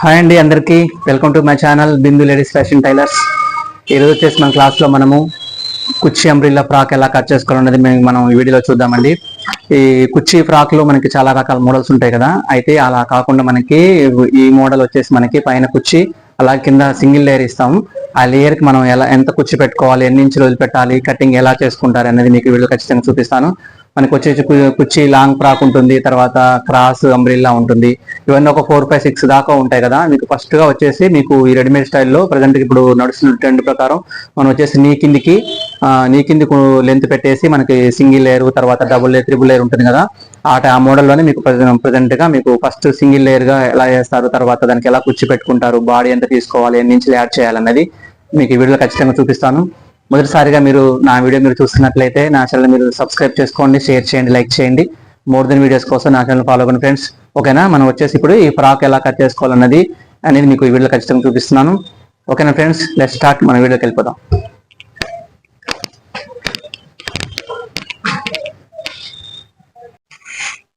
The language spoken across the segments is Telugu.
హాయ్ అండి అందరికీ. Welcome to my channel Bindu ladies fashion tailors ఈరోజు వచ్చేసి మన క్లాస్లో మనము కుర్చీ అంబ్రిల్లా ఫ్రాక్ ఎలా కట్ చేసుకోవాలనేది మేము మనం ఈ వీడియోలో చూద్దామండి. ఈ కుర్చీ ఫ్రాక్లో మనకి చాలా రకాల మోడల్స్ ఉంటాయి కదా. అయితే అలా కాకుండా మనకి ఈ మోడల్ వచ్చేసి మనకి పైన కుర్చీ అలా కింద సింగిల్ లేయర్ ఇస్తాం. ఆ లేయర్కి మనం ఎలా ఎంత కుర్చీ పెట్టుకోవాలి ఎన్ని ఇంచులు వదిలిపెట్టాలి కటింగ్ ఎలా చేసుకుంటారు అనేది మీకు వీడియో ఖచ్చితంగా చూపిస్తాను. మనకు వచ్చేసి కుర్చీ లాంగ్ ఫ్రాక్ ఉంటుంది తర్వాత క్రాస్ అంబ్రిల్లా ఉంటుంది. ఇవన్నీ ఒక ఫోర్ ఫైవ్ సిక్స్ దాకా ఉంటాయి కదా. మీకు ఫస్ట్గా వచ్చేసి మీకు ఈ రెడీమేడ్ స్టైల్లో ప్రజెంట్ ఇప్పుడు నడుస్తున్న ట్రెండ్ ప్రకారం మనం వచ్చేసి నీ కిందికి నీ కింది లెంత్ పెట్టేసి మనకి సింగిల్ లేయర్ తర్వాత డబుల్ లేయర్ త్రిబుల్ లేయర్ ఉంటుంది కదా. ఆ ఆ మోడల్లోనే మీకు ప్రజెంట్గా మీకు ఫస్ట్ సింగిల్ లేయర్గా ఎలా చేస్తారు తర్వాత దానికి ఎలా కుర్చీ పెట్టుకుంటారు బాడీ ఎంత తీసుకోవాలి ఎన్ని ఇంచులు యాడ్ చేయాలన్నది మీకు ఈ వీడియోలో ఖచ్చితంగా చూపిస్తాను. మొదటిసారిగా మీరు నా వీడియో మీరు చూస్తున్నట్లయితే నా ఛానల్ మీరు సబ్స్క్రైబ్ చేసుకోండి షేర్ చేయండి లైక్ చేయండి. మోర్ దెన్ వీడియోస్ కోసం నా ఛానల్ ఫాలో అవ్వండి ఫ్రెండ్స్ ఓకేనా మనం వచ్చేసి ఇప్పుడు ఈ ఫ్రాక్ ఎలా కట్ చేసుకోవాలన్నది అనేది మీకు ఈ వీడియోలో ఖచ్చితంగా చూపిస్తున్నాను. ఓకేనా ఫ్రెండ్స్ లెట్ స్టార్ట్ మన వీడియోకి వెళ్ళిపోదాం.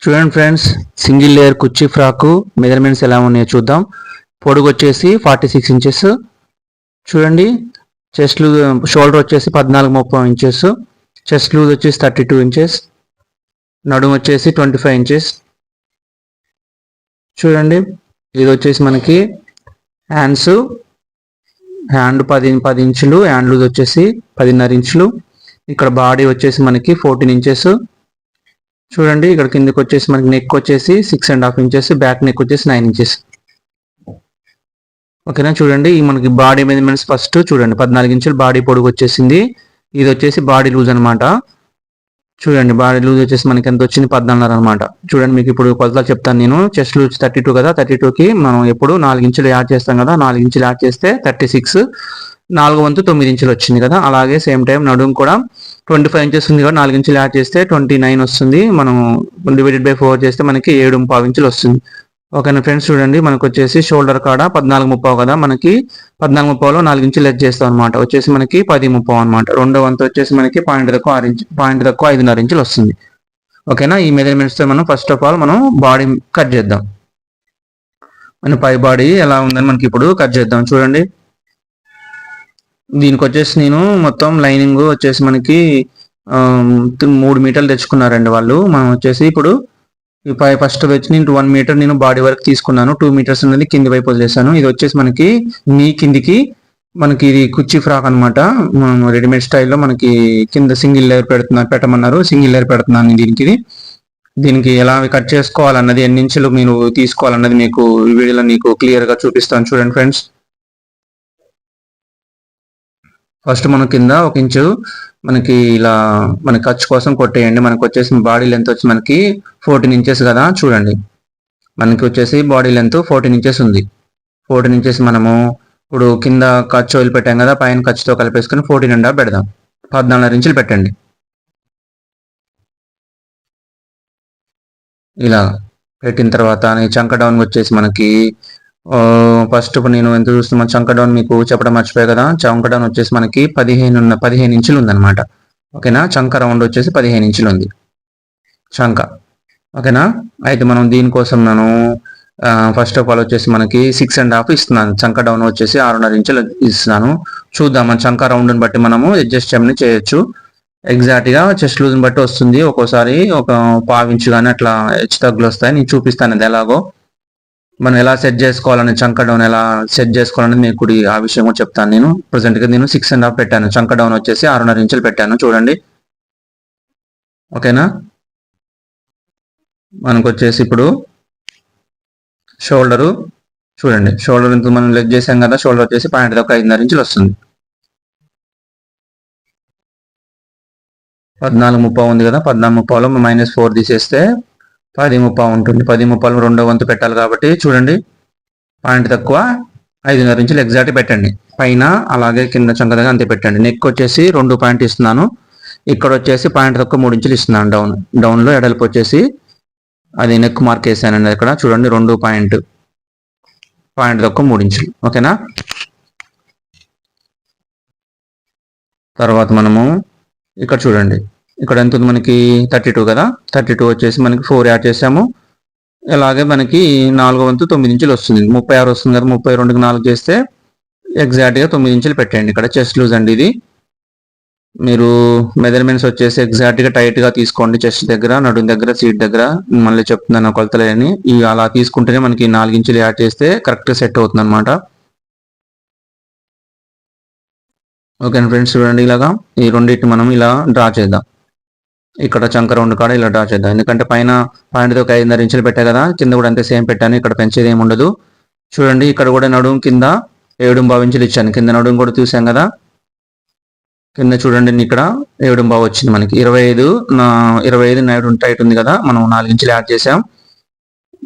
చూడండి ఫ్రెండ్స్ సింగిల్ లేయర్ కుర్చీ ఫ్రాకు మెజర్మెంట్స్ ఎలా ఉన్నాయో చూద్దాం. పొడుగు వచ్చేసి ఫార్టీ సిక్స్ ఇంచెస్ చూడండి. చెస్ట్ లూజ్ షోల్డర్ వచ్చేసి పద్నాలుగు ముప్పై ఇంచెస్ చెస్ట్ లూజ్ వచ్చేసి థర్టీ టూ ఇంచెస్ నడుము వచ్చేసి ట్వంటీ ఫైవ్ ఇంచెస్ చూడండి ఇది వచ్చేసి మనకి హ్యాండ్స్ హ్యాండ్ పది పది ఇంచులు హ్యాండ్ లూజ్ వచ్చేసి పదిన్నర ఇంచులు. ఇక్కడ బాడీ వచ్చేసి మనకి ఫోర్టీన్ ఇంచెస్ చూడండి ఇక్కడ కిందకి వచ్చేసి మనకి నెక్ వచ్చేసి six and half inches back neck వచ్చేసి నైన్ ఇంచెస్ ఓకేనా? చూడండి ఈ మనకి బాడీ మెజర్మెంట్స్ ఫస్ట్ చూడండి పద్నాలుగు ఇంచులు బాడీ పొడుగు వచ్చేసింది. ఇది వచ్చేసి బాడీ లూజ్ అనమాట చూడండి బాడీ లూజ్ వచ్చేసి మనకి ఎంత వచ్చింది? పద్నాలుగున్నర అనమాట చూడండి మీకు ఇప్పుడు కొలతలు చెప్తాను నేను. చెస్ట్ లూజ్ థర్టీ టూ కదా థర్టీ కి మనం ఎప్పుడు నాలుగు ఇంచులు యాడ్ చేస్తాం కదా నాలుగు ఇంచులు యాడ్ చేస్తే థర్టీ సిక్స్ నాలుగు వంతు తొమ్మిది ఇంచులు వచ్చింది కదా అలాగే సేమ్ టైం నడుము కూడా ట్వంటీ ఫైవ్ ఇంచెస్ ఉంది కదా నాలుగు ఇంచులు యాడ్ చేస్తే ట్వంటీ నైన్ వస్తుంది. మనం డివైడెడ్ బై ఫోర్ చేస్తే మనకి ఏడు పావు ఇంచులు వస్తుంది. ఓకేనా ఫ్రెండ్స్ చూడండి మనకు వచ్చేసి షోల్డర్ కాడ పద్నాలుగు ముప్పావు కదా మనకి పద్నాలుగు ముప్పావులో నాలుగు ఇంచులు లెస్ చేస్తాం అనమాట వచ్చేసి మనకి పది ముప్పావు అనమాట రెండో వంతు వచ్చేసి మనకి పాయింట్ తక్కువ ఆరు ఇంచు పాయింట్ తక్కువ ఐదున్నర ఇంచులు వస్తుంది. ఓకేనా ఈ మెజర్మెంట్స్తో మనం ఫస్ట్ ఆఫ్ ఆల్ మనం బాడీ కట్ చేద్దాం. మన పై బాడీ ఎలా ఉందని మనకి ఇప్పుడు కట్ చేద్దాం. చూడండి దీనికి వచ్చేసి నేను మొత్తం లైనింగ్ వచ్చేసి మనకి మూడు మీటర్లు తెచ్చుకున్నారండి వాళ్ళు. మనం వచ్చేసి ఇప్పుడు ఫస్ట్ వచ్చి నేను వన్ మీటర్ నేను బాడీ వరకు తీసుకున్నాను. టూ మీటర్స్ అనేది కింది వైపు వదిలేసాను. ఇది వచ్చేసి మనకి నీ కిందికి మనకి ఇది కుర్చీ ఫ్రాక్ అనమాట రెడీమేడ్ స్టైల్లో మనకి కింద సింగిల్ లేయర్ పెడుతున్నారు పెట్టమన్నారు. సింగిల్ లేయర్ పెడుతున్నాను దీనికి ఇది. దీనికి ఎలా కట్ చేసుకోవాలన్నది ఎన్ని ఇంచులు మీరు తీసుకోవాలన్నది మీకు వీడియోలో మీకు క్లియర్గా చూపిస్తాను. చూడండి ఫ్రెండ్స్ ఫస్ట్ మన కింద ఒక ఇంచు మనకి ఇలా మన ఖర్చు కోసం కొట్టేయండి. మనకు వచ్చేసి బాడీ లెంత్ వచ్చి మనకి ఫోర్టీన్ ఇంచెస్ కదా చూడండి. మనకి వచ్చేసి బాడీ లెంత్ ఫోర్టీన్ ఇంచెస్ ఉంది. ఫోర్టీన్ ఇంచెస్ మనము ఇప్పుడు కింద ఖర్చు వదిలిపెట్టాం కదా పైన ఖర్చుతో కలిపేసుకుని ఫోర్టీన్ అండ్ పెడదాం. పద్నాలుగు ఇంచులు పెట్టండి. ఇలా పెట్టిన తర్వాత చంక డౌన్ వచ్చేసి మనకి ఫస్ట్ నేను ఎంత చూస్తున్నా చంక డౌన్ మీకు చెప్పడం మర్చిపోయా కదా? చంక డౌన్ వచ్చేసి మనకి పదిహేను ఉన్న పదిహేను ఇంచులు ఉందన్నమాట. ఓకేనా చంక రౌండ్ వచ్చేసి పదిహేను ఇంచులు ఉంది. చంక. ఓకేనా అయితే మనం దీనికోసం నేను ఫస్ట్ ఆఫ్ ఆల్ వచ్చేసి మనకి సిక్స్ అండ్ హాఫ్ ఇస్తున్నాను. చంక డౌన్ వచ్చేసి ఆరున్నర ఇంచులు ఇస్తున్నాను. చూద్దాం మన చంక రౌండ్ని బట్టి మనము అడ్జస్ట్ చేయమని చేయొచ్చు. ఎగ్జాక్ట్గా చెస్ట్ లూజ్ని బట్టి వస్తుంది. ఒక్కోసారి ఒక పావించు కానీ అట్లా హెచ్చు తగ్గులు వస్తాయి. నేను చూపిస్తాను అది ఎలాగో. మనం ఎలా సెట్ చేసుకోవాలని చంక డౌన్ ఎలా సెట్ చేసుకోవాలనేది మీకు కూడా ఆ విషయం కూడా చెప్తాను నేను. ప్రజెంట్గా నేను సిక్స్ అండ్ హాఫ్ పెట్టాను. చంక డౌన్ వచ్చేసి ఆరున్నర ఇంచులు పెట్టాను. చూడండి. ఓకేనా? మనకు వచ్చేసి ఇప్పుడు షోల్డరు చూడండి. షోల్డర్ ఇంత మనం లెగ్ చేసాం కదా షోల్డర్ వచ్చేసి పాయింట్ దాకా ఐదున్నర ఇంచులు వస్తుంది. పద్నాలుగు ముప్పై ఉంది కదా పద్నాలుగు ముప్పైలో మైనస్ ఫోర్ తీసేస్తే పది ముప్పా ఉంటుంది. పది ముప్పాలు రెండో వంతు పెట్టాలి కాబట్టి చూడండి. పాయింట్ తక్కువ. ఐదున్నర ఇంచులు ఎగ్జాక్ట్ పెట్టండి. పైన అలాగే కింద చంక అంతే పెట్టండి. నెక్ వచ్చేసి రెండు పాయింట్ ఇస్తున్నాను. ఇక్కడ వచ్చేసి పాయింట్ తక్కువ మూడు ఇంచులు ఇస్తున్నాను. డౌన్ డౌన్లో ఎడల్పు వచ్చేసి అది నెక్ మార్క్ వేసానండి ఇక్కడ. చూడండి రెండు పాయింట్ పాయింట్ తక్కువ మూడు ఇంచులు. ఓకేనా తర్వాత మనము ఇక్కడ చూడండి. ఇక్కడ ఎంత ఉంది మనకి? థర్టీ టూ కదా? థర్టీ టూ వచ్చేసి మనకి ఫోర్ యాడ్ చేసాము. అలాగే మనకి నాలుగో వంతు తొమ్మిది ఇంచులు వస్తుంది. ముప్పై ఆరు వస్తుంది కదా ముప్పై రెండుకి నాలుగు చేస్తే ఎగ్జాక్ట్గా తొమ్మిది ఇంచులు పెట్టండి ఇక్కడ చెస్ట్ లూజ్ అండి ఇది. మీరు మెజర్మెంట్స్ వచ్చేసి ఎగ్జాక్ట్గా టైట్గా తీసుకోండి. చెస్ట్ దగ్గర నడుం దగ్గర సీట్ దగ్గర. మళ్ళీ చెప్తున్నాను కొలతలేని ఇవి అలా తీసుకుంటేనే మనకి నాలుగు ఇంచులు యాడ్ చేస్తే కరెక్ట్ సెట్ అవుతుంది అనమాట ఓకే ఫ్రెండ్స్ చూడండి ఇలాగా. ఈ రెండింటిని మనం ఇలా డ్రా చేద్దాం. ఇక్కడ చంక రెండు కాడ ఇలా డ్రా చేద్దాం. ఎందుకంటే పైన పాయింట్ ఒక ఐదున్నర ఇంచులు పెట్టా కదా కింద కూడా అంతే సేమ్ పెట్టాను ఇక్కడ పెంచేది ఏమి ఉండదు. చూడండి ఇక్కడ కూడా నడుము కింద ఏడు బావు ఇంచులు ఇచ్చాను. కింద నడుము కూడా చూసాం కదా. కింద చూడండి ఇక్కడ ఏడు బావు వచ్చింది మనకి. ఇరవై ఐదు నా ఇరవై ఐదు నైట్ టైట్ ఉంది కదా మనం నాలుగు ఇంచులు యాడ్ చేసాం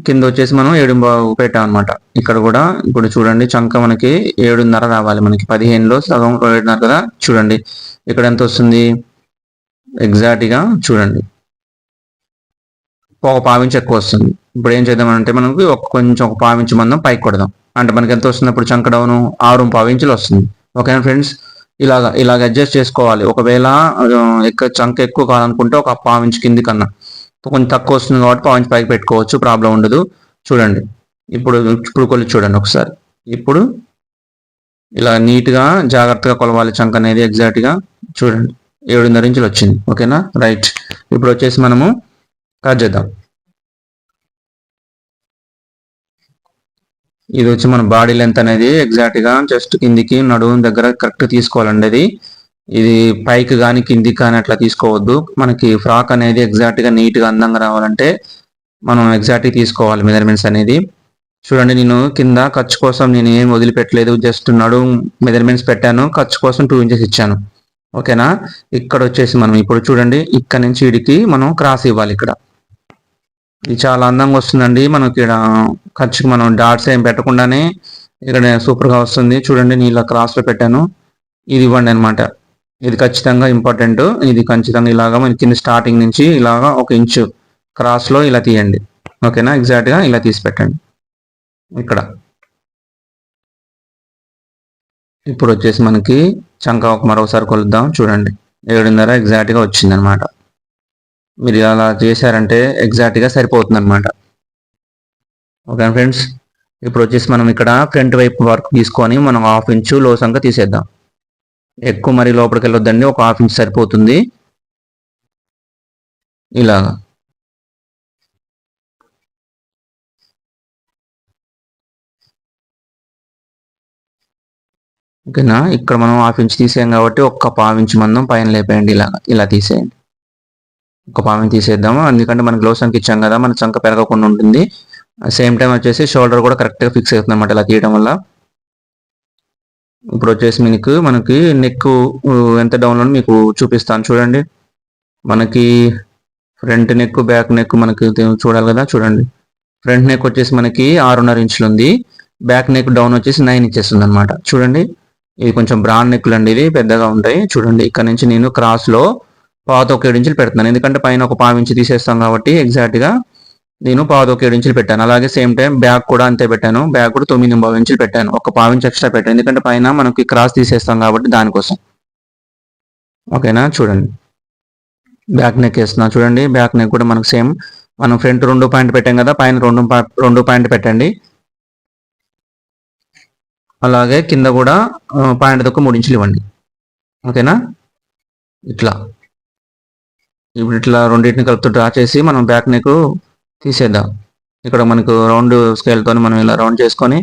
కింద వచ్చేసి మనం ఏడు బావు పెట్టాం అనమాట ఇక్కడ కూడా ఇప్పుడు చూడండి చంక మనకి ఏడున్నర రావాలి మనకి. పదిహేనులో సగం ఏడున్నర కదా చూడండి. ఇక్కడ ఎంత వస్తుంది? ఎగ్జాక్ట్గా చూడండి. ఒక పావించి ఎక్కువ వస్తుంది. ఇప్పుడు ఏం చేద్దామంటే మనకి ఒక కొంచెం ఒక పావించి మందం పైకి కొడదాం. అంటే మనకి ఎంత వస్తుంది? ఇప్పుడు చంక డౌను ఆరు పావించులు వస్తుంది. ఓకేనా ఫ్రెండ్స్ ఇలాగా ఇలాగ అడ్జస్ట్ చేసుకోవాలి. ఒకవేళ ఎక్కువ చంక ఎక్కువ కావాలనుకుంటే ఒక పావించి కింది కన్నా. కొంచెం తక్కువ వస్తుంది కాబట్టి పావించి పైకి పెట్టుకోవచ్చు. ప్రాబ్లం ఉండదు. చూడండి. ఇప్పుడు ఇప్పుడు కొలి చూడండి ఒకసారి. ఇప్పుడు ఇలా నీట్గా జాగ్రత్తగా కొలవాలి చంక అనేది ఎగ్జాక్ట్గా చూడండి. ఏడున్నర ఇంచులు వచ్చింది. ఓకేనా? రైట్. ఇప్పుడు వచ్చేసి మనము కట్ చేద్దాం. ఇది వచ్చి మన బాడీ లెంత్ అనేది ఎగ్జాక్ట్గా జస్ట్ కిందికి నడుము దగ్గర కరెక్ట్ తీసుకోవాలండి అది. ఇది పైకి కానీ కిందికి కానీ అట్లా తీసుకోవద్దు. మనకి ఫ్రాక్ అనేది ఎగ్జాక్ట్గా నీట్గా అందంగా రావాలంటే మనం ఎగ్జాక్ట్ తీసుకోవాలి మెజర్మెంట్స్ అనేది. చూడండి నేను కింద ఖర్చు కోసం నేను ఏం వదిలిపెట్టలేదు. జస్ట్ నడుము మెజర్మెంట్స్ పెట్టాను. ఖర్చు కోసం టూ ఇంచెస్ ఇచ్చాను. ఓకేనా? ఇక్కడ వచ్చేసి మనం ఇప్పుడు చూడండి ఇక్కడ నుంచి ఇడికి మనం క్రాస్ ఇవ్వాలి ఇక్కడ. ఇది చాలా అందంగా వస్తుందండి. మనకి ఇక్కడ ఖర్చుకి మనం డాట్స్ ఏం పెట్టకుండానే ఇక్కడ సూపర్గా వస్తుంది. చూడండి నేను ఇలా క్రాస్లో పెట్టాను. ఇది ఇవ్వండి అనమాట ఇది ఖచ్చితంగా ఇంపార్టెంట్ ఇది ఖచ్చితంగా ఇలాగా మన కింద స్టార్టింగ్ నుంచి ఇలాగా ఒక ఇంచు క్రాస్లో ఇలా తీయండి. ఓకేనా? ఎగ్జాక్ట్గా ఇలా తీసి పెట్టండి. ఇక్కడ. ఇప్పుడు వచ్చేసి మనకి చంక ఒక మరొకసారి కొలుద్దాం. చూడండి. ఏడున్నర ఎగ్జాక్ట్గా వచ్చింది అనమాట మీరు అలా చేశారంటే ఎగ్జాక్ట్గా సరిపోతుంది అనమాట ఓకే ఫ్రెండ్స్ ఇప్పుడు వచ్చేసి మనం ఇక్కడ ఫ్రంట్ వైపు వర్క్ తీసుకొని మనం హాఫ్ ఇంచు లో సంఖ్య తీసేద్దాం. ఎక్కువ మరి లోపలికి వెళ్ళొద్దండి. ఒక హాఫ్ ఇంచ్ సరిపోతుంది. ఇలాగా. ఓకేనా? ఇక్కడ మనం హాఫ్ ఇంచ్ తీసేయం కాబట్టి ఒక్క పావు ఇంచ్ మందం పైన లేపేయండి. ఇలా ఇలా తీసేయండి. ఒక పావిని తీసేద్దాము. ఎందుకంటే మనకి గ్లో సంఖ్య ఇచ్చాం కదా మన చంక పెరగకుండా ఉంటుంది. సేమ్ టైం వచ్చేసి షోల్డర్ కూడా కరెక్ట్గా ఫిక్స్ అవుతుంది అనమాట ఇలా తీయడం వల్ల. ఇప్పుడు వచ్చేసి మీకు మనకి నెక్ ఎంత డౌన్లో మీకు చూపిస్తాను. చూడండి. మనకి ఫ్రంట్ నెక్ బ్యాక్ నెక్ మనకి చూడాలి కదా చూడండి. ఫ్రంట్ నెక్ వచ్చేసి మనకి ఆరున్నర ఇంచులు ఉంది. బ్యాక్ నెక్ డౌన్ వచ్చేసి నైన్ ఇంచెస్ ఉంది అనమాట చూడండి. ఇది కొంచెం బ్రాండ్ నెక్లు అండి ఇది పెద్దగా ఉంటాయి. చూడండి ఇక్కడ నుంచి నేను క్రాస్లో పాత ఒక ఏడు ఇంచులు పెడుతున్నాను. ఎందుకంటే పైన ఒక పావు ఇంచు తీసేస్తాం కాబట్టి ఎగ్జాక్ట్గా నేను పాత ఒక ఏడు ఇంచులు పెట్టాను. అలాగే సేమ్ టైం బ్యాగ్ కూడా అంతే పెట్టాను. బ్యాగ్ కూడా తొమ్మిది పావు ఇంచులు పెట్టాను. ఒక పావు ఇంచు ఎక్స్ట్రా పెట్టాను. ఎందుకంటే పైన మనకి క్రాస్ తీసేస్తాం కాబట్టి దానికోసం. ఓకేనా? చూడండి. బ్యాక్ నెక్ వేస్తున్నాను చూడండి బ్యాక్ నెక్ కూడా మనకు సేమ్ మనం ఫ్రంట్ రెండు పాయింట్ పెట్టాం కదా పైన రెండు రెండు పాయింట్ పెట్టండి. అలాగే కింద కూడా పాయింట్ దొక్క మూడు ఇంచులు ఇవ్వండి. ఓకేనా? ఇట్లా. ఇప్పుడు ఇట్లా రెండింటిని కలుపుతూ డ్రా చేసి మనం బ్యాక్ నెక్ తీసేద్దాం. ఇక్కడ మనకు రౌండ్ స్కేల్తో మనం ఇలా రౌండ్ చేసుకొని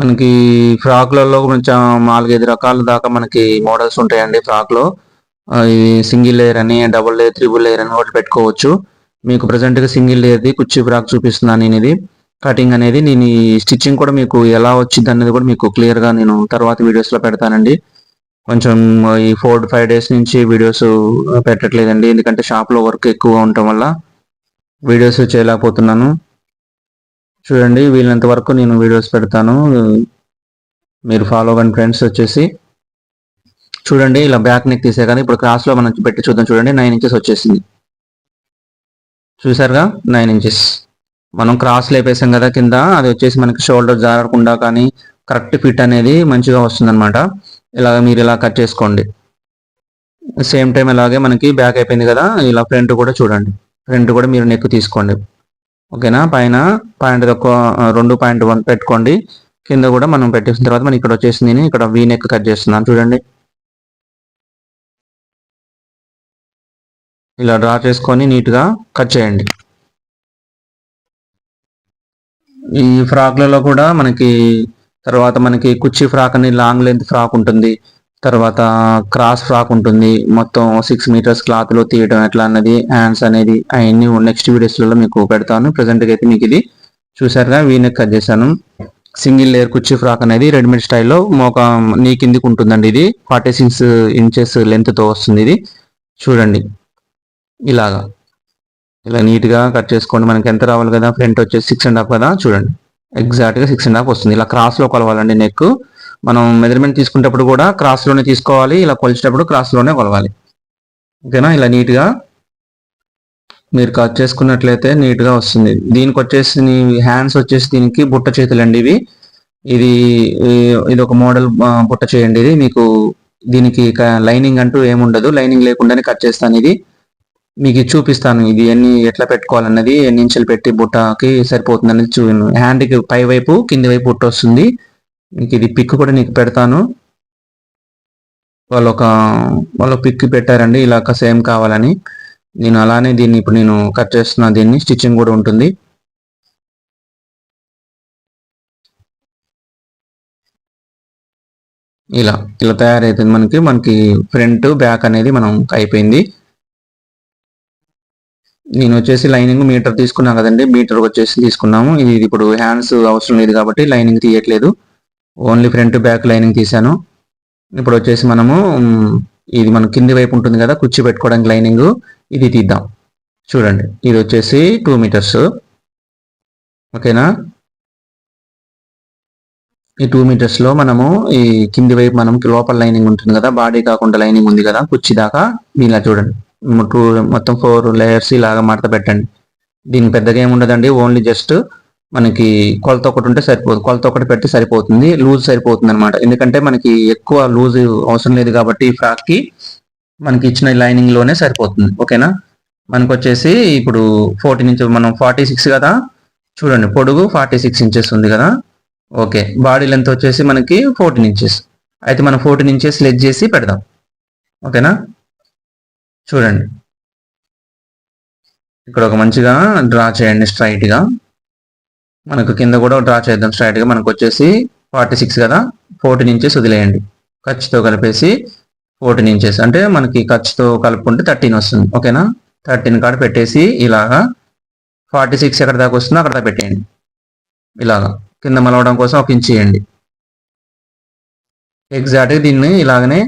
మనకి ఫ్రాక్లలో కొంచెం నాలుగైదు రకాల దాకా మనకి మోడల్స్ ఉంటాయండి ఫ్రాక్లో. ఇది సింగిల్ లేయర్ అని డబుల్ లేయర్ త్రిబుల్ లేయర్ అని ఒకటి పెట్టుకోవచ్చు. మీకు ప్రజెంట్గా సింగిల్ లేయర్ది కుర్చీ ఫ్రాక్ చూపిస్తున్నాను నేను ఇది. కటింగ్ అనేది నేను ఈ స్టిచ్చింగ్ కూడా మీకు ఎలా వచ్చింది అనేది కూడా మీకు క్లియర్గా నేను తర్వాత వీడియోస్లో పెడతానండి. కొంచెం ఈ ఫోర్ ఫైవ్ డేస్ నుంచి వీడియోస్ పెట్టట్లేదండి ఎందుకంటే షాప్లో వర్క్ ఎక్కువ ఉండటం వల్ల వీడియోస్ చేయలేకపోతున్నాను. చూడండి వీళ్ళంత వరకు నేను వీడియోస్ పెడతాను. మీరు ఫాలో అవ్వండి ఫ్రెండ్స్ వచ్చేసి. చూడండి ఇలా బ్యాక్ నెక్ తీసే కానీ ఇప్పుడు క్రాస్లో మనం పెట్టి చూద్దాం చూడండి నైన్ ఇంచెస్ వచ్చేసింది. చూసారుగా నైన్ ఇంచెస్ మనం క్రాస్ లేపేసాం కదా కింద అది వచ్చేసి మనకి షోల్డర్ జారకుండా కానీ కరెక్ట్ ఫిట్ అనేది మంచిగా వస్తుందన్నమాట. ఇలాగ మీరు ఇలా కట్ చేసుకోండి. సేమ్ టైం ఇలాగే మనకి బ్యాక్ అయిపోయింది కదా ఇలా ఫ్రంట్ కూడా చూడండి. ఫ్రంట్ కూడా మీరు నెక్ తీసుకోండి. ఓకేనా పైన పాయింట్ తక్కువ రెండు పాయింట్ వన్ పెట్టుకోండి. కింద కూడా మనం పెట్టేసిన తర్వాత మనం ఇక్కడ వచ్చేసింది నేను ఇక్కడ వీ నెక్ కట్ చేస్తున్నాను. చూడండి. ఇలా డ్రా చేసుకొని నీట్గా కట్ చేయండి. ఈ ఫ్రాక్లలో కూడా మనకి తర్వాత మనకి కుర్చీ ఫ్రాక్ అని లాంగ్ లెంత్ ఫ్రాక్ ఉంటుంది. తర్వాత క్రాస్ ఫ్రాక్ ఉంటుంది. మొత్తం సిక్స్ మీటర్స్ క్లాత్లో తీయడం ఎట్లా అన్నది హ్యాండ్స్ అనేది అవన్నీ నెక్స్ట్ వీడియోస్లలో మీకు పెడతాను. ప్రజెంట్గా అయితే మీకు ఇది చూసారుగా వీనెక్ కట్ చేశాను. సింగిల్ లేయర్ కుర్చీ ఫ్రాక్ అనేది రెడీమేడ్ స్టైల్లో మోక నీ కిందికి ఉంటుందండి ఇది. ఫార్టీ సిక్స్ ఇంచెస్ లెంత్తో వస్తుంది ఇది. చూడండి. ఇలాగా. ఇలా నీట్గా కట్ చేసుకోండి. మనకి ఎంత రావాలి కదా? ఫ్రంట్ వచ్చేసి సిక్స్ అండ్ హాఫ్ కదా? చూడండి. ఎగ్జాక్ట్గా సిక్స్ అండ్ హాఫ్ వస్తుంది. ఇలా క్రాస్లో కొలవాలండి నెక్ మనం మెజర్మెంట్ తీసుకునేటప్పుడు కూడా క్రాస్లోనే తీసుకోవాలి. ఇలా కొలిచేటప్పుడు క్రాస్లోనే కొలవాలి. ఓకేనా? ఇలా నీట్గా మీరు కట్ చేసుకున్నట్లయితే నీట్గా వస్తుంది. దీనికి వచ్చేసి హ్యాండ్స్ వచ్చేసి దీనికి బుట్ట చేతులు అండి ఇవి. ఇది ఇది ఒక మోడల్ బుట్ట చేయండి ఇది. మీకు దీనికి లైనింగ్ అంటూ ఏముండదు. లైనింగ్ లేకుండానే కట్ చేస్తాను ఇది. మీకు చూపిస్తాను. ఇది ఎన్ని ఎట్లా పెట్టుకోవాలన్నది ఎన్ని ఇంచులు పెట్టి బుట్టకి సరిపోతుంది అనేది చూ హ్యాండ్కి పై వైపు కింది వైపు బుట్ట వస్తుంది. మీకు ఇది పిక్ కూడా నీకు పెడతాను. వాళ్ళు ఒక వాళ్ళు పిక్ పెట్టారండి ఇలా సేమ్ కావాలని. నేను అలానే దీన్ని ఇప్పుడు నేను కట్ చేస్తున్నా. దీన్ని స్టిచ్చింగ్ కూడా ఉంటుంది. ఇలా ఇలా తయారైతుంది మనకి. మనకి ఫ్రంట్ బ్యాక్ అనేది మనం అయిపోయింది. నేను వచ్చేసి లైనింగ్ మీటర్ తీసుకున్నాను కదండి మీటర్ వచ్చేసి తీసుకున్నాము. ఇది ఇప్పుడు హ్యాండ్స్ అవసరం లేదు కాబట్టి లైనింగ్ తీయట్లేదు. ఓన్లీ ఫ్రంట్ బ్యాక్ లైనింగ్ తీసాను ఇప్పుడు వచ్చేసి మనము ఇది మన కింది వైపు ఉంటుంది కదా కుర్చీ పెట్టుకోవడానికి లైనింగ్ ఇది తీద్దాం. చూడండి ఇది వచ్చేసి టూ మీటర్స్. ఓకేనా? ఈ టూ మీటర్స్లో మనము ఈ కింది వైపు మనం లోపల లైనింగ్ ఉంటుంది కదా బాడీ కాకుండా లైనింగ్ ఉంది కదా కుర్చీ దాకా ఇలా చూడండి. టూ మొత్తం ఫోర్ లేయర్స్ ఇలాగా మడత పెట్టండి. దీనికి పెద్దగా ఏమి ఉండదండి. ఓన్లీ జస్ట్ మనకి కొలత ఒకటి ఉంటే సరిపోదు. కొలత ఒకటి పెట్టి సరిపోతుంది. లూజ్ సరిపోతుంది అనమాట ఎందుకంటే మనకి ఎక్కువ లూజ్ అవసరం లేదు కాబట్టి ఈ ఫ్రాక్కి మనకి ఇచ్చిన లైనింగ్లోనే సరిపోతుంది. ఓకేనా? మనకు వచ్చేసి ఇప్పుడు ఫోర్టీన్ ఇంచెస్ మనం ఫార్టీ సిక్స్ కదా? చూడండి పొడుగు ఫార్టీ సిక్స్ ఇంచెస్ ఉంది కదా? ఓకే బాడీ లెంత్ వచ్చేసి మనకి ఫోర్టీన్ ఇంచెస్. అయితే మనం ఫోర్టీన్ ఇంచెస్ లెజ్ చేసి పెడదాం. ఓకేనా? చూడండి. ఇక్కడ ఒక మంచిగా డ్రా చేయండి స్ట్రైట్గా మనకు కింద కూడా డ్రా చేద్దాం స్ట్రైట్గా మనకు వచ్చేసి ఫార్టీ సిక్స్ కదా. ఫోర్టీన్ ఇంచెస్ వదిలేయండి. ఖర్చుతో కలిపేసి ఫోర్టీన్ ఇంచెస్ అంటే మనకి ఖర్చుతో కలుపుకుంటే థర్టీన్ వస్తుంది. ఓకేనా థర్టీన్ కాడ పెట్టేసి ఇలాగా ఫార్టీ సిక్స్ ఎక్కడ దాకా వస్తుందో అక్కడ దాకా పెట్టేయండి. ఇలాగా. కింద మలవడం కోసం ఒక ఇంచ్ చేయండి ఎగ్జాక్ట్గా దీన్ని ఇలాగనే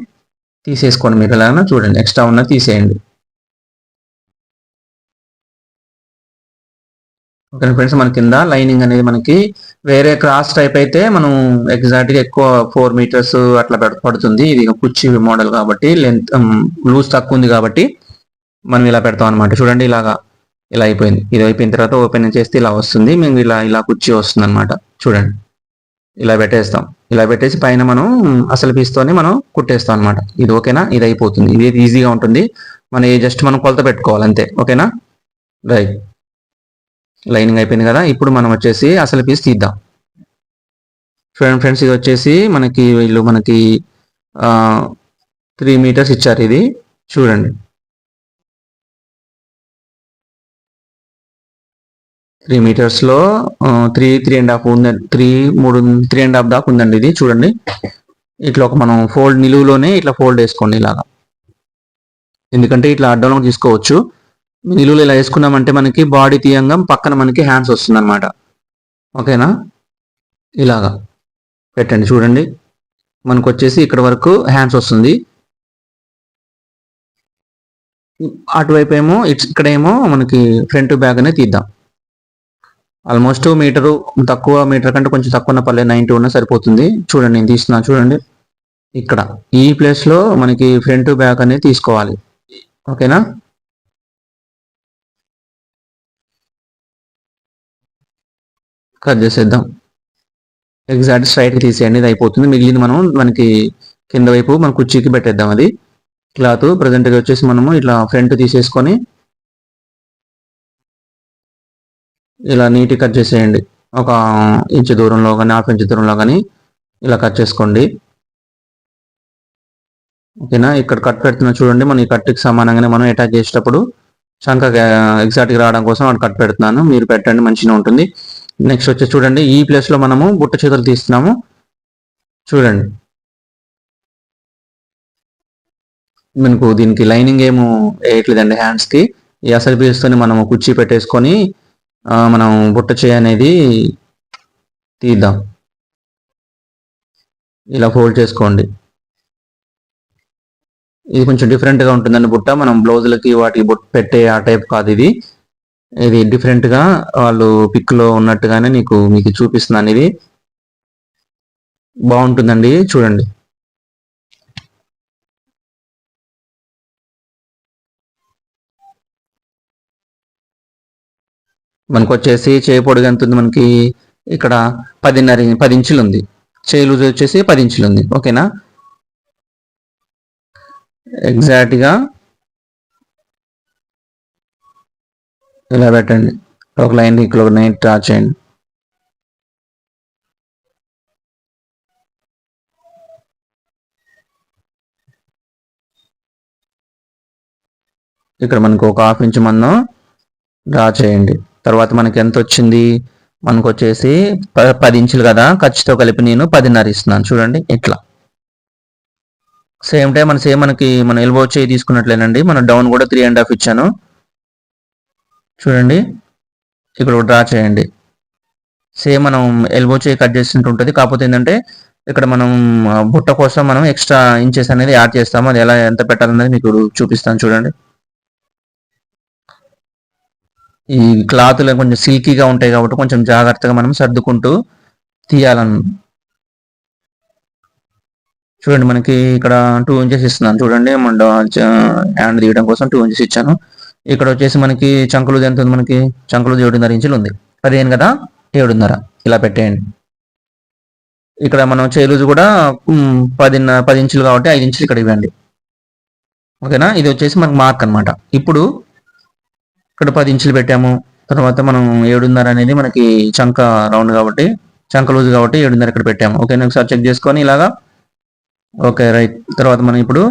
తీసేసుకోండి మీరు ఎలాగైనా చూడండి ఎక్స్ట్రా ఉన్న తీసేయండి. ఓకే ఫ్రెండ్స్ మన కింద లైనింగ్ అనేది మనకి వేరే క్రాస్ టైప్ అయితే మనం ఎగ్జాక్ట్గా ఎక్కువ ఫోర్ మీటర్స్ అట్లా పెడ- పడుతుంది. ఇది కుర్చీ మోడల్ కాబట్టి లెంత్ లూజ్ um, తక్కువ ఉంది కాబట్టి మనం ఇలా పెడతాం అనమాట చూడండి ఇలాగా ఇలా అయిపోయింది. ఇది అయిపోయిన తర్వాత ఓపెన్ చేస్తే ఇలా వస్తుంది. మేము ఇలా ఇలా కుర్చీ వస్తుంది అనమాట చూడండి ఇలా పెట్టేస్తాం. ఇలా పెట్టేసి పైన మనం అసలు పీస్తోనే మనం కుట్టేస్తాం అనమాట ఇది ఓకేనా? ఇది అయిపోతుంది. ఇది ఈజీగా ఉంటుంది. మన జస్ట్ మనం కొలత పెట్టుకోవాలి అంతే. ఓకేనా? రైట్ లైనింగ్ అయిపోయింది కదా? ఇప్పుడు మనం వచ్చేసి అసలు పీస్ తీద్దాం. చూడండి ఫ్రెండ్స్ ఇది వచ్చేసి మనకి వీళ్ళు మనకి త్రీ మీటర్స్ ఇచ్చారు ఇది. చూడండి. త్రీ మీటర్స్లో త్రీ త్రీ అండ్ హాఫ్ ఉంది త్రీ మూడు త్రీ అండ్ హాఫ్ దాకా ఉందండి ఇది చూడండి. ఇట్లా ఒక మనం ఫోల్డ్ నిలువులోనే ఇట్లా ఫోల్డ్ వేసుకోండి ఇలాగా. ఎందుకంటే ఇట్లా అడ్డంలో తీసుకోవచ్చు. నిలువులు ఇలా వేసుకున్నామంటే మనకి బాడీ తీయంగా పక్కన మనకి హ్యాండ్స్ వస్తుంది అనమాట ఓకేనా? ఇలాగా. పెట్టండి చూడండి. మనకు వచ్చేసి ఇక్కడ వరకు హ్యాండ్స్ వస్తుంది. అటువైపు ఏమో ఇట్స్ ఇక్కడేమో మనకి ఫ్రంట్ బ్యాగ్ అనేది తీద్దాం. ఆల్మోస్ట్ మీటరు తక్కువ మీటర్ కంటే కొంచెం తక్కువ ఉన్న పర్లేదు నైన్టీ ఉన్న సరిపోతుంది. చూడండి నేను తీస్తున్నాను చూడండి. ఇక్కడ. ఈ ప్లేస్లో మనకి ఫ్రంట్ బ్యాక్ అనేది తీసుకోవాలి. ఓకేనా? కట్ చేసేద్దాం. ఎగ్జాక్ట్ స్ట్రైట్ తీసేయండి ఇది అయిపోతుంది. మిగిలింది మనం మనకి కింద వైపు మన కుర్చీకి పెట్టేద్దాం అది. క్లాత్ ప్రజెంట్గా వచ్చేసి మనము ఇట్లా ఫ్రంట్ తీసేసుకొని ఇలా నీట్ కట్ చేసేయండి. ఒక ఇంచు దూరంలో కానీ హాఫ్ ఇంచు దూరంలో కానీ ఇలా కట్ చేసుకోండి. ఓకేనా? ఇక్కడ కట్ పెడుతున్నా చూడండి మనం ఈ కట్కి సమానంగానే మనం అటాచ్ చేసేటప్పుడు శంఖ ఎగ్జాక్ట్గా రావడం కోసం అక్కడ కట్ పెడుతున్నాను. మీరు పెట్టండి మంచిగా ఉంటుంది. నెక్స్ట్ వచ్చి చూడండి ఈ ప్లేస్లో మనము బుట్ట చేతులు తీస్తున్నాము. చూడండి. మనకు దీనికి లైనింగ్ ఏమో వేయట్లేదండి హ్యాండ్స్కి ఈ అసలు పీస్తోని మనము కుర్చీ పెట్టేసుకొని మనం బుట్ట చేయి అనేది తీద్దాం. ఇలా ఫోల్డ్ చేసుకోండి. ఇది కొంచెం డిఫరెంట్గా ఉంటుందండి బుట్ట. మనం బ్లౌజులకి వాటికి బుట్ట పెట్టే ఆ టైప్ కాదు ఇది. ఇది డిఫరెంట్గా వాళ్ళు పిక్లో ఉన్నట్టుగానే నీకు మీకు చూపిస్తున్నాను ఇది. బాగుంటుందండి చూడండి. మనకు వచ్చేసి చేయి పొడుగు ఎంత ఉంది మనకి? ఇక్కడ పదిన్నర పది ఇంచులు ఉంది చేయి లూజ్ వచ్చేసి పది ఇంచులు ఉంది ఓకేనా? ఎగ్జాక్ట్గా ఇలా పెట్టండి. ఒక లైన్ ఇక్కడ ఒక లైన్ డ్రా చేయండి. ఇక్కడ మనకు ఒక హాఫ్ ఇంచ్ మందం డ్రా చేయండి. తర్వాత మనకి ఎంత వచ్చింది? మనకు వచ్చేసి పది ఇంచులు కదా? ఖర్చుతో కలిపి నేను పదిన్నర ఇస్తున్నాను. చూడండి ఇట్లా. సేమ్ టైం మన సేమ్ మనకి మన ఎల్బో చేయి తీసుకున్నట్లేనండి. మన డౌన్ కూడా త్రీ అండ్ హాఫ్ ఇచ్చాను. చూడండి ఇక్కడ డ్రా చేయండి. సేమ్ మనం ఎల్బో చేయి కట్ చేసినట్టు ఉంటుంది. కాకపోతే ఏంటంటే ఇక్కడ మనం బుట్ట కోసం మనం ఎక్స్ట్రా ఇంచెస్ అనేది యాడ్ చేస్తాము. అది ఎలా ఎంత పెట్టాలనేది మీకు చూపిస్తాను చూడండి. ఈ క్లాత్లు కొంచెం సిల్కీగా ఉంటాయి కాబట్టి కొంచెం జాగ్రత్తగా మనం సర్దుకుంటూ తీయాలను చూడండి మనకి ఇక్కడ టూ ఇంచెస్ ఇస్తున్నాను. చూడండి మన హ్యాండ్ తీయడం కోసం టూ ఇంచెస్ ఇచ్చాను. ఇక్కడ వచ్చేసి మనకి చంకులు ఎంత ఉంది మనకి? చంకులు ఏడున్నర ఇంచులు ఉంది. పదిహేను కదా? ఏడున్నర. ఇలా పెట్టేయండి. ఇక్కడ మనం చేలూజు కూడా పదిన్న పది ఇంచులు కాబట్టి ఐదు ఇంచులు ఇక్కడ ఇవ్వండి. ఓకేనా? ఇది వచ్చేసి మనకి మార్క్ అన్నమాట. ఇప్పుడు ఇక్కడ పది ఇంచులు పెట్టాము. తర్వాత మనం ఏడున్నర అనేది మనకి చంక రౌండ్ కాబట్టి చంక లూజ్ కాబట్టి ఏడున్నర ఇక్కడ పెట్టాము. ఓకేనా ఒకసారి చెక్ చేసుకొని ఇలాగా. ఓకే రైట్ తర్వాత మనం ఇప్పుడు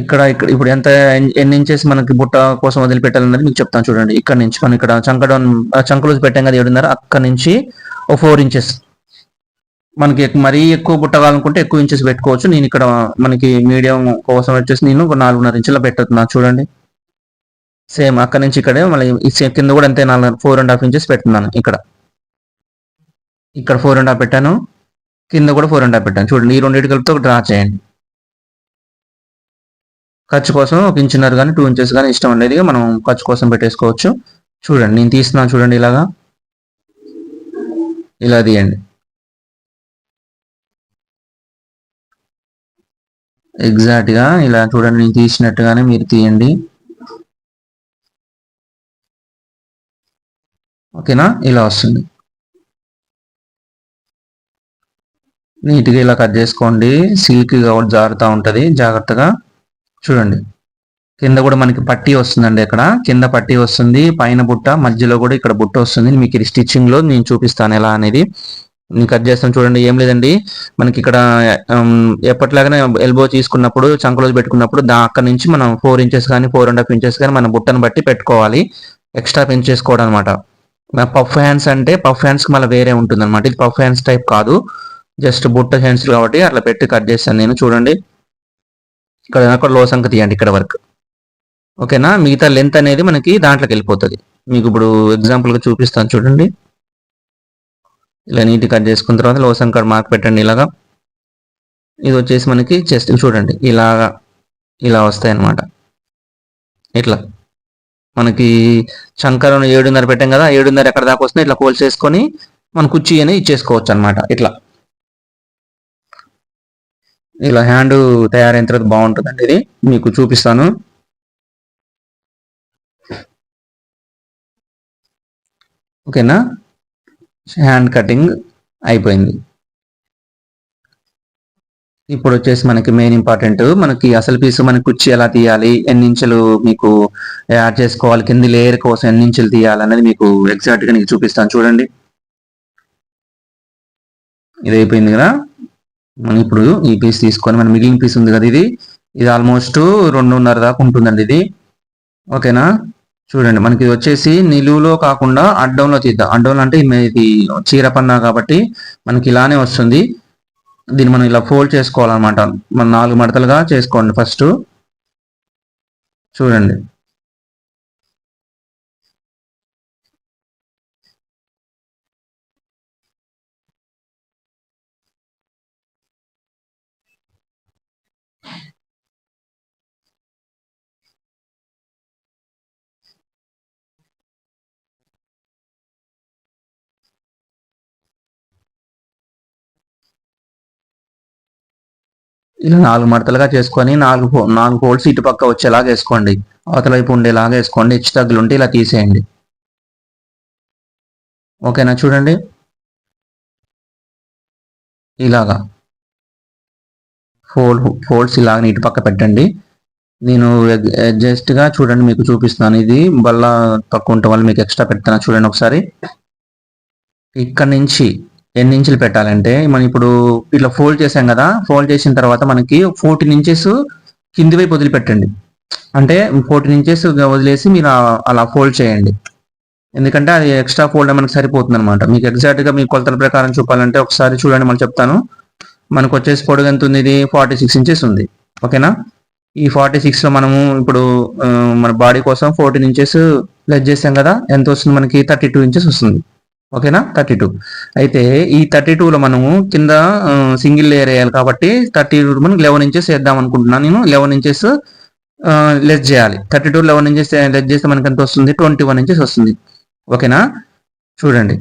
ఇక్కడ ఇక్కడ ఇప్పుడు ఎంత ఎన్ని ఇంచెస్ మనకి బుట్ట కోసం వదిలిపెట్టాలన్నది మీకు చెప్తాను చూడండి. ఇక్కడ నుంచి మనం ఇక్కడ చంక డౌన్ చంక లూజ్ పెట్టాం కదా ఏడున్నర అక్కడ నుంచి ఓ ఫోర్ ఇంచెస్ మనకి మరీ ఎక్కువ బుట్ట కావాలనుకుంటే ఎక్కువ ఇంచెస్ పెట్టుకోవచ్చు. నేను ఇక్కడ మనకి మీడియం కోసం వచ్చేసి నేను ఒక నాలుగున్నర ఇంచుల పెట్టుతున్నాను చూడండి. సేమ్ అక్కడ నుంచి ఇక్కడే మళ్ళీ కింద కూడా అంతే నాలుగు ఫోర్ అండ్ హాఫ్ ఇంచెస్ పెడుతున్నాను ఇక్కడ. ఇక్కడ ఫోర్ అండ్ హాఫ్ పెట్టాను కింద కూడా ఫోర్ అండ్ హాఫ్ పెట్టాను. చూడండి ఈ రెండింటి కలిపితే ఒక డ్రా చేయండి. ఖర్చు కోసం ఒక ఇంచున్నర కానీ టూ ఇంచెస్ కానీ ఇష్టం ఉండేది మనం ఖర్చు కోసం పెట్టేసుకోవచ్చు. చూడండి నేను తీస్తున్నాను చూడండి ఇలాగా. ఇలా తీయండి. ఎగ్జాక్ట్గా ఇలా చూడండి నేను తీసినట్టుగానే మీరు తీయండి. ఓకేనా? ఇలా వస్తుంది. నీట్గా ఇలా కట్ చేసుకోండి. సిల్క్ కాబట్టి జారుతూ ఉంటుంది. జాగ్రత్తగా చూడండి. కింద కూడా మనకి పట్టీ వస్తుందండి ఇక్కడ. కింద పట్టీ వస్తుంది. పైన బుట్ట మధ్యలో కూడా ఇక్కడ బుట్ట వస్తుంది. మీకు ఇది స్టిచ్చింగ్లో నేను చూపిస్తాను ఎలా అనేది. నేను కట్ చేస్తాను చూడండి. ఏం లేదండి. మనకి ఇక్కడ ఉమ్, ఎప్పటిలాగానే ఎల్బో తీసుకున్నప్పుడు చంకలోజు పెట్టుకున్నప్పుడు దా అక్కడ నుంచి మనం ఫోర్ ఇంచెస్ కానీ ఫోర్ అండ్ హాఫ్ ఇంచెస్ కానీ మన బుట్టను బట్టి పెట్టుకోవాలి. ఎక్స్ట్రా పెంచేసుకోవడం అనమాట పఫ్ హ్యాండ్స్ అంటే పఫ్ హ్యాండ్స్ మళ్ళీ వేరే ఉంటుంది అనమాట ఇది పఫ్ హ్యాండ్స్ టైప్ కాదు. జస్ట్ బుట్ట హ్యాండ్స్ కాబట్టి అట్లా పెట్టి కట్ చేస్తాను నేను. చూడండి. ఇక్కడ అక్కడ లో సంఖ్య తీయండి ఇక్కడ వరకు. ఓకేనా మిగతా లెంత్ అనేది మనకి దాంట్లోకి వెళ్ళిపోతుంది. మీకు ఇప్పుడు ఎగ్జాంపుల్గా చూపిస్తాను చూడండి. ఇలా నీట్ కట్ చేసుకున్న తర్వాత లో సంఖ్య మార్క్ పెట్టండి ఇలాగా. ఇది వచ్చేసి మనకి చెస్ట్ చూడండి. ఇలాగా ఇలా వస్తాయి అన్నమాట ఇట్లా. మనకి శంకరం ఏడున్నర పెట్టాం కదా ఏడున్నర ఎక్కడ దాకా వస్తుంది ఇట్లా కోల్చేసుకొని మన కుర్చీ అని ఇచ్చేసుకోవచ్చు అనమాట ఇట్లా. ఇలా హ్యాండ్ తయారైన తర్వాత బాగుంటుందండి ఇది మీకు చూపిస్తాను. ఓకేనా? హ్యాండ్ కటింగ్ అయిపోయింది. ఇప్పుడు వచ్చేసి మనకి మెయిన్ ఇంపార్టెంట్ మనకి అసలు పీసు మనకి కుర్చీ ఎలా తీయాలి? ఎన్ని ఇంచులు మీకు యాడ్ చేసుకోవాలి? కింది లేయర్ కోసం ఎన్ని ఇంచులు తీయాలి అనేది మీకు ఎగ్జాక్ట్గా నీకు చూపిస్తాను. చూడండి. ఇది అయిపోయింది కదా? మనం ఇప్పుడు ఈ పీస్ తీసుకొని మన మిగిలిన పీస్ ఉంది కదా ఇది? ఇది ఆల్మోస్ట్ రెండున్నర దాకా ఉంటుందండి ఇది. ఓకేనా? చూడండి. మనకి వచ్చేసి నిలువులో కాకుండా అడ్డంలో తీద్దాం. అడ్డంలో అంటే ఇది చీర పన్నా కాబట్టి మనకి ఇలానే వస్తుంది. దీన్ని మనం ఇలా ఫోల్డ్ చేసుకోవాలన్నమాట. మనం నాలుగు మడతలుగా చేసుకోండి ఫస్ట్ చూడండి. ఇలా నాలుగు మడతలుగా చేసుకొని నాలుగు నాలుగు హోల్స్ ఇటు పక్క వచ్చేలాగా వేసుకోండి. అవతల వైపు ఉండేలాగా వేసుకోండి. హెచ్చు తగ్గులు ఉంటే ఇలా తీసేయండి. ఓకేనా చూడండి? ఇలాగా. ఫోల్ ఫోల్డ్స్ ఇలాగ ఇటు పక్క పెట్టండి. నేను జస్ట్గా చూడండి మీకు చూపిస్తున్నాను. ఇది బల్ల తక్కువ ఉండటం వల్ల మీకు ఎక్స్ట్రా పెడతాను. చూడండి ఒకసారి. ఇక్కడ నుంచి ఎన్ని ఇంచులు పెట్టాలంటే మనం ఇప్పుడు ఇట్లా ఫోల్డ్ చేసాం కదా ఫోల్డ్ చేసిన తర్వాత మనకి ఫోర్టీన్ ఇంచెస్ కింది వైపు వదిలిపెట్టండి. అంటే ఫోర్టీన్ ఇంచెస్ వదిలేసి మీరు అలా ఫోల్డ్ చేయండి. ఎందుకంటే అది ఎక్స్ట్రా ఫోల్డ్ మనకి సరిపోతుంది అనమాట మీకు ఎగ్జాక్ట్గా మీ కొలతల ప్రకారం చూపాలంటే ఒకసారి చూడండి మళ్ళీ చెప్తాను. మనకు వచ్చేసి పొడుగు ఎంత ఉంది? ఇది ఫార్టీ సిక్స్ ఇంచెస్ ఉంది. ఓకేనా? ఈ ఫార్టీ సిక్స్లో మనము ఇప్పుడు మన బాడీ కోసం ఫోర్టీన్ ఇంచెస్ లెస్ చేసాం కదా ఎంత వస్తుంది? మనకి థర్టీ టూ ఇంచెస్ వస్తుంది. ఓకేనా? Thirty two. అయితే ఈ థర్టీ లో మనము కింద సింగిల్ లేయర్ వేయాలి కాబట్టి థర్టీ టూ మనకి లెవెన్ ఇంచెస్ వేద్దాం అనుకుంటున్నాను నేను. లెవెన్ ఇంచెస్ లెస్ చేయాలి. Thirty two eleven inches less చేస్తే మనకి ఎంత వస్తుంది? ట్వంటీ వన్ ఇంచెస్ వస్తుంది. ఓకేనా? చూడండి.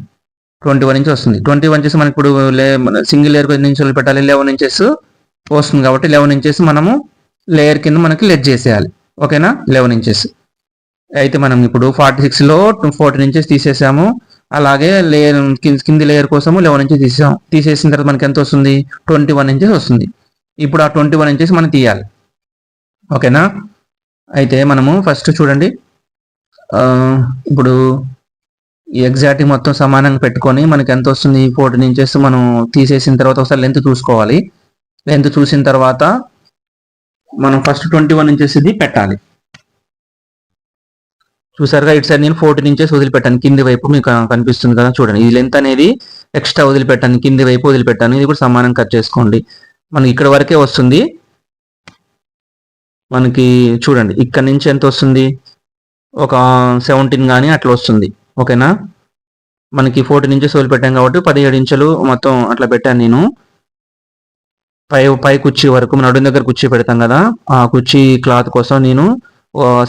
ట్వంటీ వన్ ఇంచెస్ వస్తుంది. ట్వంటీ వన్ ఇంచెస్ మనకి ఇప్పుడు సింగిల్ లేయర్ ఎన్ని ఇంచులు పెట్టాలి. లెవెన్ ఇంచెస్ వస్తుంది కాబట్టి లెవెన్ ఇంచెస్ మనము లేయర్ కింద మనకి లెస్ చేసేయాలి. ఓకేనా? లెవెన్ ఇంచెస్ అయితే మనం ఇప్పుడు ఫార్టీ సిక్స్లో ఫోర్టీన్ ఇంచెస్ తీసేసాము. అలాగే లేయర్ కింది లేయర్ కోసము లెవెన్ ఇంచెస్ తీసాం తీసేసిన తర్వాత మనకి ఎంత వస్తుంది? ట్వంటీ వన్ ఇంచెస్ వస్తుంది. ఇప్పుడు ఆ ట్వంటీ వన్ ఇంచెస్ మనం తీయాలి. ఓకేనా? అయితే మనము ఫస్ట్ చూడండి. ఇప్పుడు ఎగ్జాక్ట్ మొత్తం సమానంగా పెట్టుకొని మనకి ఎంత వస్తుంది? ఫోర్టీన్ ఇంచెస్ మనం తీసేసిన తర్వాత ఒకసారి లెంత్ చూసుకోవాలి. లెంత్ చూసిన తర్వాత మనం ఫస్ట్ ట్వంటీ వన్ ఇంచెస్ ఇది పెట్టాలి. చూసారుగా ఇటు సైడ్ నేను ఫోర్టీన్ ఇంచెస్ వదిలిపెట్టాను. కింది వైపు మీకు కనిపిస్తుంది కదా చూడండి. ఈ లెంత్ అనేది ఎక్స్ట్రా వదిలిపెట్టాను. కింది వైపు వదిలిపెట్టాను. ఇది కూడా సమానం కట్ చేసుకోండి. మనకి ఇక్కడ వరకే వస్తుంది. మనకి చూడండి ఇక్కడ నుంచి ఎంత వస్తుంది? ఒక సెవెంటీన్ కానీ అట్లా వస్తుంది. ఓకేనా మనకి ఫోర్టీన్ ఇంచెస్ వదిలిపెట్టాం కాబట్టి పదిహేడు ఇంచులు మొత్తం అట్లా పెట్టాను నేను. పై పై కుర్చీ వరకు నడుం దగ్గర కుర్చీ పెడతాం కదా ఆ కుర్చీ క్లాత్ కోసం నేను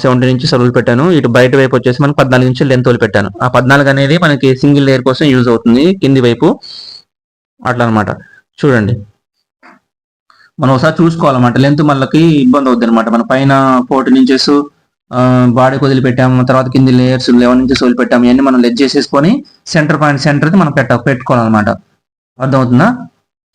సెవెంటీ నుంచి వదిలి పెట్టాను. ఇటు బయట వైపు వచ్చేసి మనకి పద్నాలుగు నుంచి లెంత్ వదిలి పెట్టాను. ఆ పద్నాలుగు అనేది మనకి సింగిల్ లేయర్ కోసం యూజ్ అవుతుంది కింది వైపు. అట్లా అనమాట చూడండి. మనం ఒకసారి చూసుకోవాలన్నమాట. లెంత్ మళ్ళకి ఇబ్బంది అవుద్ది అనమాట మన పైన ఫోర్టీన్ ఇంచెస్ బాడీకి వదిలిపెట్టాము. తర్వాత కింది లేయర్స్ లెవెన్ ఇంచెస్ వదిలిపెట్టాము. ఇవన్నీ మనం లెజ్ చేసేసుకొని సెంటర్ పాయింట్ సెంటర్ మనం పెట్ట పెట్టుకోవాలన్నమాట. అర్థమవుతుందా?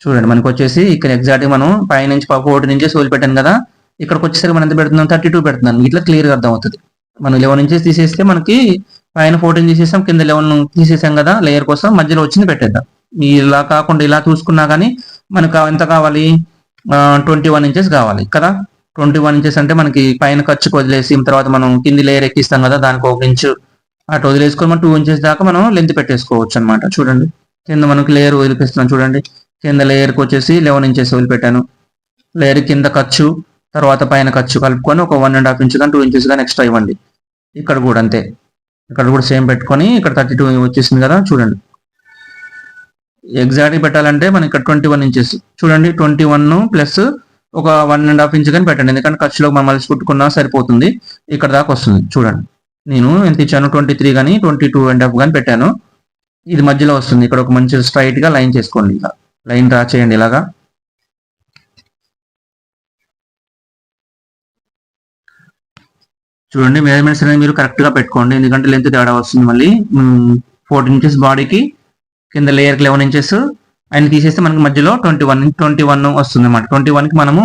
చూడండి. మనకి వచ్చేసి ఇక్కడ ఎగ్జాక్ట్గా మనం పైనుంచి ఫోర్టీన్ ఇంచెస్ వదిలిపెట్టాను కదా. ఇక్కడికి వచ్చేసరికి మనం ఎంత పెడుతున్నాం? థర్టీ టూ పెడుతున్నాను ఇట్లా క్లియర్గా అర్థం అవుతుంది మనం లెవెన్ ఇంచెస్ తీసేస్తే మనకి పైన ఫోర్టీన్ తీసేసాం కింద లెవెన్ తీసేసాం కదా లేయర్ కోసం మధ్యలో వచ్చింది పెట్టేద్దాం. ఇలా కాకుండా ఇలా చూసుకున్నా కానీ మనకు ఎంత కావాలి? ట్వంటీ వన్ ఇంచెస్ కావాలి కదా. ట్వంటీ వన్ ఇంచెస్ అంటే మనకి పైన ఖర్చుకు వదిలేసి తర్వాత మనం కింది లేయర్ ఎక్కిస్తాం కదా దానికి ఒక ఇంచు అటు వదిలేసుకొని మనం టూ ఇంచెస్ దాకా మనం లెంత్ పెట్టేసుకోవచ్చు అనమాట చూడండి. కింద మనకి లేయర్ వదిలిపిస్తున్నాం చూడండి. కింద లేయర్కి వచ్చేసి లెవెన్ ఇంచెస్ వదిలిపెట్టాను. లేయర్ కింద ఖర్చు తర్వాత పైన ఖర్చు కలుపుకొని ఒక వన్ అండ్ హాఫ్ ఇంచ్ కానీ టూ ఇంచెస్ కానీ ఎక్స్ట్రా ఇవ్వండి. ఇక్కడ కూడా అంతే. ఇక్కడ కూడా సేమ్ పెట్టుకొని ఇక్కడ థర్టీ టూ వచ్చేసింది కదా చూడండి. ఎగ్జాక్ట్గా పెట్టాలంటే మనం ఇక్కడ ట్వంటీ వన్ ఇంచెస్ చూడండి ట్వంటీ వన్ ప్లస్ ఒక వన్ అండ్ హాఫ్ ఇంచ్ కానీ పెట్టండి. ఎందుకంటే ఖర్చులో మనం మలిసి కుట్టుకున్నా సరిపోతుంది. ఇక్కడ దాకా వస్తుంది చూడండి. నేను ఎంత ఇచ్చాను? ట్వంటీ త్రీ కానీ ట్వంటీ టూ అండ్ హాఫ్ కానీ పెట్టాను. ఇది మధ్యలో వస్తుంది. ఇక్కడ ఒక మంచి స్ట్రైట్గా లైన్ చేసుకోండి ఇలా లైన్ డ్రా చేయండి ఇలాగా. చూడండి మెజర్మెంట్స్ అనేది మీరు కరెక్ట్గా పెట్టుకోండి. ఎందుకంటే లెంత్ తేడా వస్తుంది మళ్ళీ. ఫోర్టీన్ ఇంచెస్ బాడీకి కింద లేయర్కి లెవెన్ ఇంచెస్ ఆయన తీసేస్తే మనకి మధ్యలో ట్వంటీ వన్ ట్వంటీ వన్ వస్తుంది అనమాట ట్వంటీ వన్కి మనము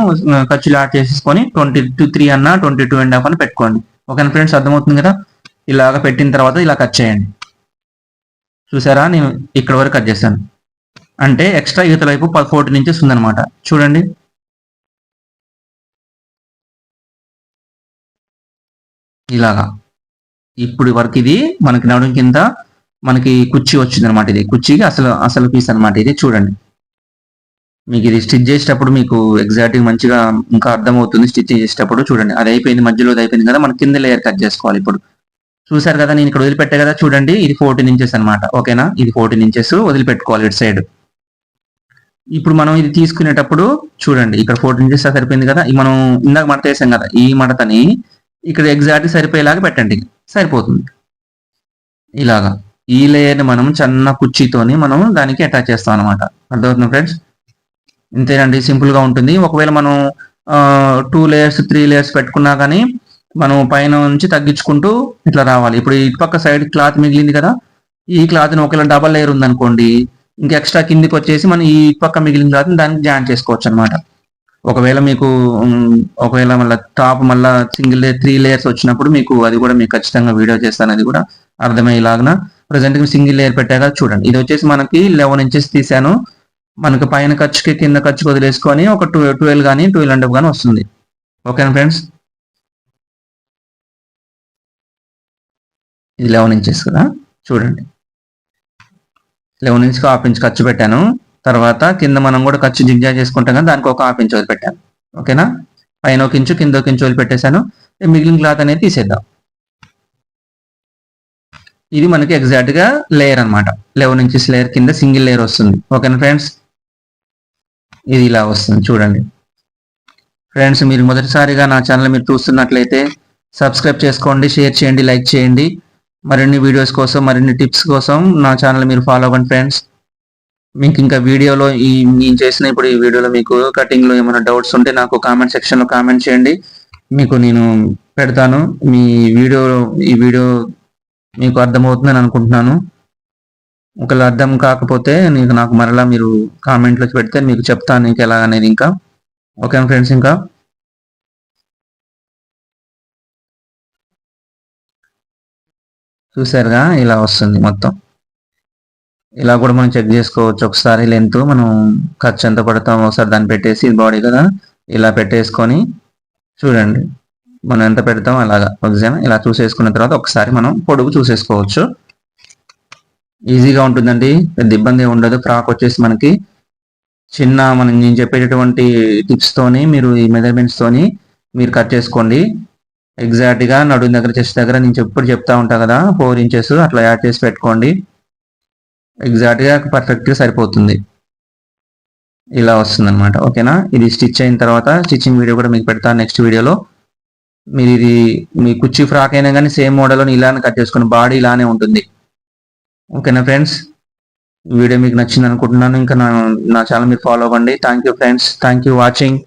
ఖర్చులు యాడ్ చేసేసుకొని ట్వంటీ టూ త్రీ అన్న ట్వంటీ టూ అండ్ హాఫ్ అని పెట్టుకోండి. ఓకేనా ఫ్రెండ్స్ అర్థమవుతుంది కదా? ఇలాగ పెట్టిన తర్వాత ఇలా కట్ చేయండి. చూసారా? నేను ఇక్కడ వరకు కట్ చేశాను. అంటే ఎక్స్ట్రా యువతల వైపు ఫోర్టీన్ ఇంచెస్ ఉందన్నమాట. చూడండి. ఇలాగా. ఇప్పుడు వరకు ఇది మనకి నడుం కింద మనకి కుర్చీ వచ్చింది అనమాట ఇది. కుర్చీకి అసలు అసలు పీస్ అనమాట ఇది. చూడండి. మీకు ఇది స్టిచ్ చేసేటప్పుడు మీకు ఎగ్జాక్ట్గా మంచిగా ఇంకా అర్థమవుతుంది స్టిచ్ చేసేటప్పుడు. చూడండి. అది అయిపోయింది మధ్యలో అది అయిపోయింది కదా మనం కింద లేయర్ కట్ చేసుకోవాలి ఇప్పుడు. చూసారు కదా నేను ఇక్కడ వదిలిపెట్టా కదా చూడండి. ఇది ఫోర్టీన్ ఇంచెస్ అనమాట ఓకేనా? ఇది ఫోర్టీన్ ఇంచెస్ వదిలిపెట్టుకోవాలి ఇటు సైడ్ ఇప్పుడు మనం ఇది తీసుకునేటప్పుడు చూడండి. ఇక్కడ ఫోర్టీన్ ఇంచెస్ సరిపోయింది కదా. మనం ఇందాక మడత వేసాం కదా. ఈ మడతని ఇక్కడ ఎగ్జాక్ట్ సరిపోయేలాగా పెట్టండి. సరిపోతుంది. ఇలాగా. ఈ లేయర్ని మనం చిన్న కుర్చీతోని మనం దానికి అటాచ్ చేస్తాం అనమాట అర్థమవుతుంది ఫ్రెండ్స్ ఇంతేనండి సింపుల్గా ఉంటుంది. ఒకవేళ మనం టూ లేయర్స్ త్రీ లేయర్స్ పెట్టుకున్నా కానీ మనం పైన నుంచి తగ్గించుకుంటూ ఇట్లా రావాలి. ఇప్పుడు ఇటు పక్క సైడ్ క్లాత్ మిగిలింది కదా ఈ క్లాత్ని ఒకవేళ డబల్ లేయర్ ఉందనుకోండి ఇంకా ఎక్స్ట్రా కిందికి వచ్చేసి మనం ఈ పక్క మిగిలిన క్లాత్ని దానికి జాయిన్ చేసుకోవచ్చు అనమాట ఒకవేళ మీకు ఒకవేళ మళ్ళీ టాప్ మళ్ళీ సింగిల్ లేయర్ త్రీ లేయర్స్ వచ్చినప్పుడు మీకు అది కూడా మీకు ఖచ్చితంగా వీడియో చేస్తాను. అది కూడా అర్థమయ్యేలాగా ప్రజెంట్ సింగిల్ లేయర్ పెట్టాక చూడండి. ఇది వచ్చేసి మనకి లెవెన్ ఇంచెస్ తీసాను మనకు పైన ఖర్చుకి కింద ఖర్చుకి వదిలేసుకొని ఒక టూ ట్వెల్వ్ కానీ ట్వెల్వ్ అండ్ కానీ వస్తుంది. ఓకేనా ఫ్రెండ్స్ ఇది లెవెన్ ఇంచెస్ కదా. చూడండి. లెవెన్ ఇంచ్కి హాఫ్ ఇంచ్ ఖర్చు పెట్టాను. తర్వాత కింద మనం కూడా ఖర్చు జిగ్జాగ్ చేసుకుంటాం కదా దానికి ఒక హాఫ్ ఇంచ్ వదిలిపెట్టాను. ఓకేనా? పైన ఒక ఇంచు కింద ఒక ఇంచు వదిలిపెట్టేశాను. ఈ మిగిలిన క్లాత్ అనేది తీసేద్దాం. ఇది మనకి ఎగ్జాక్ట్గా లేయర్ అనమాట లెవెన్ ఇంచెస్ లేయర్ కింద సింగిల్ లేయర్ వస్తుంది. ఓకేనా ఫ్రెండ్స్ ఇది ఇలా వస్తుంది చూడండి. ఫ్రెండ్స్ మీరు మొదటిసారిగా నా ఛానల్ మీరు చూస్తున్నట్లయితే సబ్స్క్రైబ్ చేసుకోండి షేర్ చేయండి లైక్ చేయండి. మరిన్ని వీడియోస్ కోసం మరిన్ని టిప్స్ కోసం నా ఛానల్ మీరు ఫాలో అవ్వండి ఫ్రెండ్స్ మీకు ఇంకా వీడియోలో ఈ నేను చేసిన ఇప్పుడు ఈ వీడియోలో మీకు కటింగ్లో ఏమైనా డౌట్స్ ఉంటే నాకు కామెంట్ సెక్షన్లో కామెంట్ చేయండి. మీకు నేను పెడతాను. మీ వీడియో ఈ వీడియో మీకు అర్థమవుతుందని అనుకుంటున్నాను. ఒకవేళ అర్థం కాకపోతే నీకు నాకు మరలా మీరు కామెంట్లో పెడితే మీకు చెప్తాను నీకు ఎలా అనేది ఇంకా. ఓకే ఫ్రెండ్స్ ఇంకా? చూసారుగా ఇలా వస్తుంది మొత్తం. ఇలా కూడా మనం చెక్ చేసుకోవచ్చు. ఒకసారి లెంత్ మనం ఖర్చు ఎంత పడతాం ఒకసారి దాన్ని పెట్టేసి బాడీ కదా ఇలా పెట్టేసుకొని చూడండి. మనం ఎంత పెడతాం అలాగా ఒకసారి ఇలా చూసేసుకున్న తర్వాత ఒకసారి మనం పొడుగు చూసేసుకోవచ్చు. ఈజీగా ఉంటుందండి. పెద్ద ఇబ్బంది ఉండదు. ఫ్రాక్ వచ్చేసి మనకి చిన్న మనం నేను చెప్పేటటువంటి టిప్స్తోని మీరు ఈ మెజర్మెంట్స్తోని మీరు కట్ చేసుకోండి. ఎగ్జాక్ట్గా నడుము దగ్గర చెస్ట్ దగ్గర నేను ఎప్పుడు చెప్తా ఉంటా కదా ఫోర్ ఇంచెస్ అట్లా యాడ్ చేసి పెట్టుకోండి. ఎగ్జాక్ట్గా పర్ఫెక్ట్గా సరిపోతుంది. ఇలా వస్తుందన్నమాట. ఓకేనా? ఇది స్టిచ్ అయిన తర్వాత స్టిచ్చింగ్ వీడియో కూడా మీకు పెడతాను నెక్స్ట్ వీడియోలో. మీరు ఇది మీ కుర్చీ ఫ్రాక్ అయినా కానీ సేమ్ మోడల్లో ఇలానే కట్ చేసుకుని బాడీ ఇలానే ఉంటుంది. ఓకేనా ఫ్రెండ్స్? వీడియో మీకు నచ్చింది అనుకుంటున్నాను. ఇంకా నా నా ఛానల్ మీరు ఫాలో అవ్వండి. Thank you friends thank you watching